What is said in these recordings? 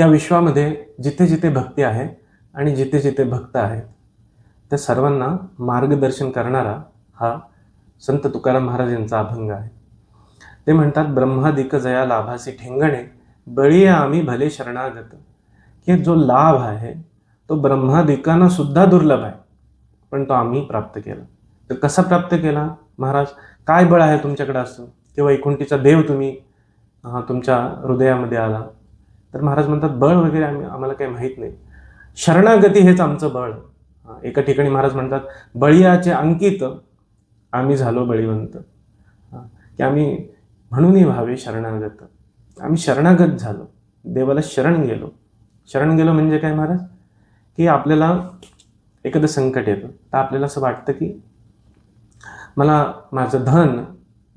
या विश्वामध्ये जिथे जिथे भक्ती आहे आणि जिथे जिथे भक्त आहेत त्या सर्वांना मार्गदर्शन करणारा हा संत तुकाराम महाराज यांचा अभंग आहे. ते म्हणतात ब्रह्मादिक जया लाभासी ठेंगणे बळी आम्ही भले शरणागत. की जो लाभ आहे तो ब्रह्मादिकांना सुद्धा दुर्लभ आहे. पण तो आम्ही प्राप्त केला. तर कसा प्राप्त केला? महाराज काय बळ आहे तुमच्याकडे असं? किंवा वैकुंठीचा देव तुम्ही तुमच्या हृदयामध्ये आला? तर महाराज म्हणतात बळ वगैरे आम्ही आम्हाला काही माहीत नाही. शरणागती हेच आमचं बळ. एका ठिकाणी महाराज म्हणतात बळीयाचे अंकित आम्ही झालो बळीवंत. की आम्ही म्हणूनही व्हावे शरणागत. आम्ही शरणागत झालो. देवाला शरण गेलो. शरण गेलो म्हणजे काय महाराज? की आपल्याला एखादं संकट येतं. तर आपल्याला असं वाटतं की मला माझं धन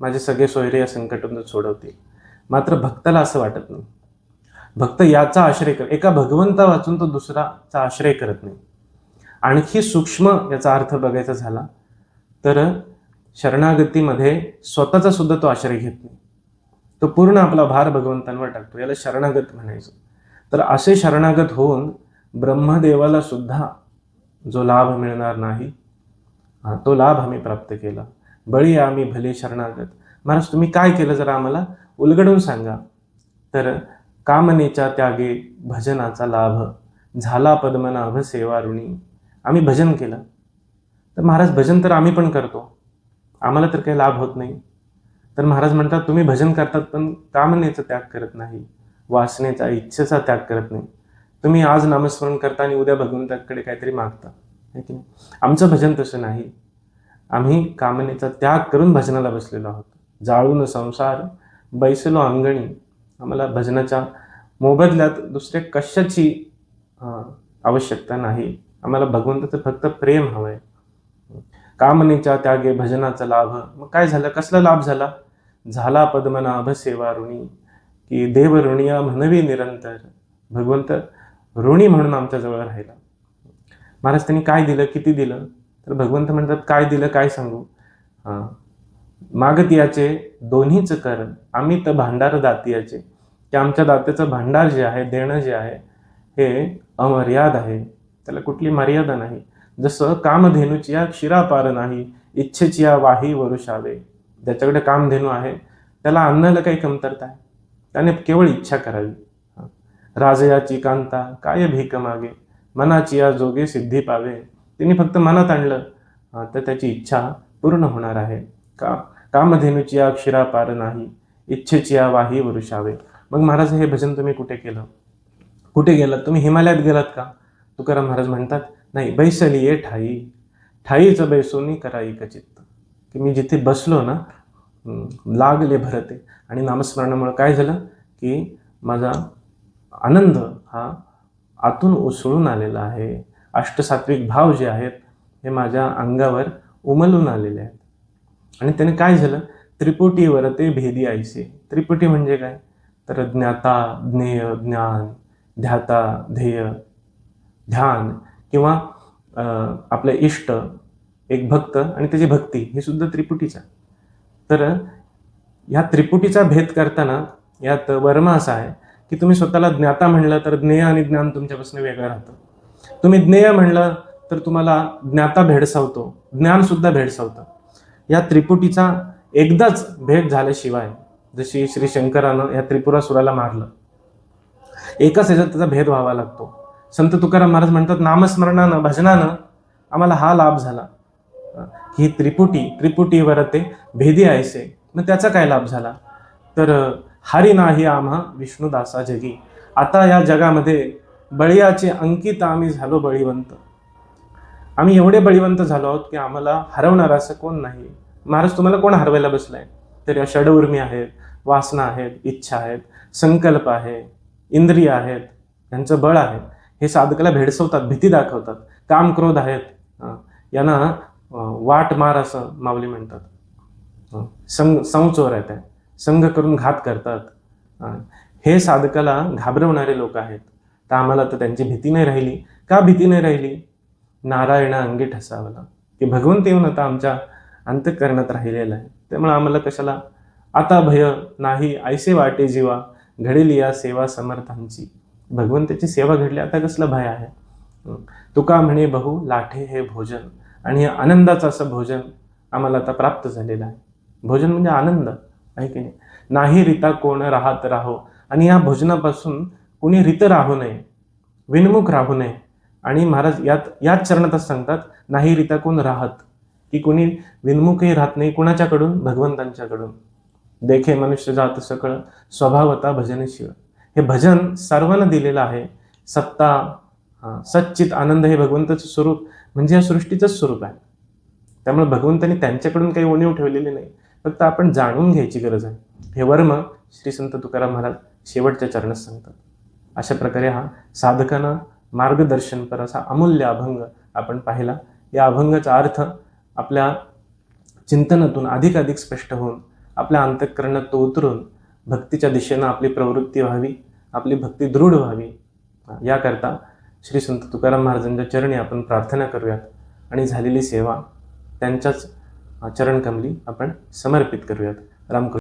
माझे सगळे सोयरे या संकटातून सोडवतील. मात्र भक्ताला असं वाटत नाही. भक्त याचा आश्रय कर एका भगवंता वाचून तो दुसराचा आश्रय करत नाही. आणखी सूक्ष्म याचा अर्थ बघायचा झाला तर शरणागतीमध्ये स्वतःचा सुद्धा तो आश्रय घेत नाही. तो पूर्ण आपला भार भगवंतांवर टाकतो याला शरणागत म्हणायचं. तर असे शरणागत होऊन ब्रह्मदेवाला सुद्धा जो लाभ मिळणार नाही तो लाभ आम्ही प्राप्त केला. बळी आम्ही भले शरणागत. महाराज तुम्ही काय केलं जरा आम्हाला उलगडून सांगा. तर कामनेच्या त्यागे भजनाचा लाभ. झाला पद्मनाभ सेवारुणी. आम्ही भजन केलं. तर महाराज भजन तर आम्ही पण करतो. आम्हाला तर काही लाभ होत नाही. तर महाराज म्हणतात तुम्ही भजन करतात पण कामनेचा त्याग करत नाही. वासनेचा इच्छेचा त्याग करत नाही. तुम्ही आज नामस्मरण करता आणि उद्या भगवंताकडे काहीतरी मागता. की नाही? आमचं भजन तसं नाही. आम्ही कामनेचा त्याग करून भजनाला बसलेलो आहोत. जाळून संसार बैसलो अंगणी. आम्हाला भजनाच्या मोबदल्यात दुसऱ्या कशाची आवश्यकता नाही. आम्हाला भगवंताचं फक्त प्रेम हवं आहे कामनेच्या त्यागे भजनाचा लाभ. मग काय झालं? कसला लाभ झाला? झाला पद्मनाभ सेवा ऋणी. की देव ऋणिया म्हणवी निरंतर. भगवंत ऋणी म्हणून आमच्याजवळ राहिला. महाराज त्यांनी काय दिलं? किती दिलं? तर भगवंत म्हणतात काय दिलं? काय सांगू? हां मागतियाचे दोन्हीच कर आम्ही तर भांडार दातियाचे. की आमच्या दात्याचं भांडार जे आहे देणं जे आहे हे अमर्याद आहे. त्याला कुठली मर्यादा नाही. जसं कामधेनूची या क्षीरापार नाही इच्छेची या वाही वरुषावे. ज्याच्याकडे कामधेनू आहे त्याला अन्नाला काही कमतरता आहे. त्याने केवळ इच्छा करावी. राजयाची कांता काय भीक मागे? मनाची या जोगे सिद्धी पावे. तिने फक्त मनात आणलं तर त्याची इच्छा पूर्ण होणार आहे. का? कामधेनूची अक्षरा पार नाही इच्छेची वाही वरुषावे मग महाराज हे भजन तुम्ही कुठे केलं? कुठे गेलात? तुम्ही हिमालयात गेलात का? तुकाराम महाराज म्हणतात नाही बैसली ये ठाई. ठाईचं बैसोनी कराई कचित्त की मी जिथे बसलो ना लागले भरते. आणि नामस्मरणामुळे काय झालं? की माझा आनंद हा आतून उसळून आलेला आहे. अष्टसात्विक भाव जे आहेत हे माझ्या अंगावर उमलून आलेले आहेत. आणि त्याने काय झालं? त्रिपुटीवर ते भेदी आयसे त्रिपुटी म्हणजे काय? तर ज्ञाता ज्ञेय ज्ञान ध्याता ध्येय ध्यान किंवा आपले इष्ट एक भक्त आणि त्याची भक्ती हे सुद्धा त्रिपुटीचा. तर ह्या त्रिपुटीचा भेद करताना यात वर्म असा आहे की तुम्ही स्वतःला ज्ञाता म्हणलं तर ज्ञेय आणि ज्ञान तुमच्यापासून वेगळं राहतं. तुम्ही ज्ञेय म्हणलं तर तुम्हाला ज्ञाता भेडसावतो ज्ञानसुद्धा भेडसावतं. या त्रिपुटीचा एकदाच भेट झाल्याशिवाय जशी श्री शंकरानं या त्रिपुरासुराला मारलं एकाच ह्याच्यात त्याचा भेद व्हावा लागतो. संत तुकाराम महाराज म्हणतात नामस्मरणानं भजनानं आम्हाला हा लाभ झाला. ही त्रिपुटी त्रिपुटीवर ते भेदी आयसे. मग त्याचा काय लाभ झाला? तर हरी नाही आम्हा विष्णुदासा जगी. आता या जगामध्ये बळीयाचे अंकित आम्ही झालो बळीवंत. आम्ही एवढे बळीवंत झालो आहोत की आम्हाला हरवणार असं कोण नाही. महाराज तुम्हाला कोण हरवायला बसलाय? तर या षडउर्मी आहेत वासना आहेत इच्छा आहेत संकल्प आहे इंद्रिय आहेत यांचं बळ आहे. हे साधकाला भेडसवतात भीती दाखवतात काम क्रोध आहेत. यांना वाट मार असं माऊली म्हणतात. संघ संचोर आहेत संघ करून घात करतात. हे साधकाला घाबरवणारे लोक आहेत. तर आम्हाला तर त्यांची भीती नाही राहिली. का भीती नाही राहिली? नारायणा अंगी ठसावला. की भगवंत येऊन आता आमच्या अंतकरणात राहिलेलं आहे. त्यामुळे आम्हाला कशाला आता भय नाही ऐसे वाटे जीवा घडेल या सेवा समर्थांची. भगवंताची सेवा घडली आता कसलं भय आहे? तुका म्हणे बहु लाठे हे भोजन आणि हे आनंदाचं असं भोजन आम्हाला आता प्राप्त झालेलं आहे. भोजन म्हणजे आनंद आहे की नाही? नाही रिता कोण राहत राहो आणि या भोजनापासून कुणी रित राहू नये विनमुख राहू नये. आणि महाराज यात याच चरणातच सांगतात नाही रिता कोण राहत की कुणी विनमुखही राहत नाही कुणाच्याकडून? भगवंतांच्याकडून. देखे मनुष्य जात सकळ स्वभावता भजनशील हे भजन सर्वांना दिलेलं आहे. सत्ता हा, सच्चित आनंद हे भगवंताचं स्वरूप म्हणजे या सृष्टीचंच स्वरूप आहे. त्यामुळे भगवंतांनी त्यांच्याकडून काही उणीव ठेवलेली नाही. फक्त आपण जाणून घ्यायची गरज आहे. हे वर्म श्री संत तुकाराम महाराज शेवटच्या चरणात सांगतात. अशा प्रकारे हा साधकांना मार्गदर्शनपर असा अमूल्य अभंग आपण पाहिला. या अभंगाचा अर्थ आपल्या चिंतनातून अधिकाधिक स्पष्ट होऊन आपल्या अंतःकरणात तो उतरून भक्तीच्या दिशेनं आपली प्रवृत्ती व्हावी आपली भक्ती दृढ व्हावी. याकरता श्री संत तुकाराम महाराजांच्या चरणी आपण प्रार्थना करूयात आणि झालेली सेवा त्यांच्याच चरणकमली आपण समर्पित करूयात. रामकृष्ण.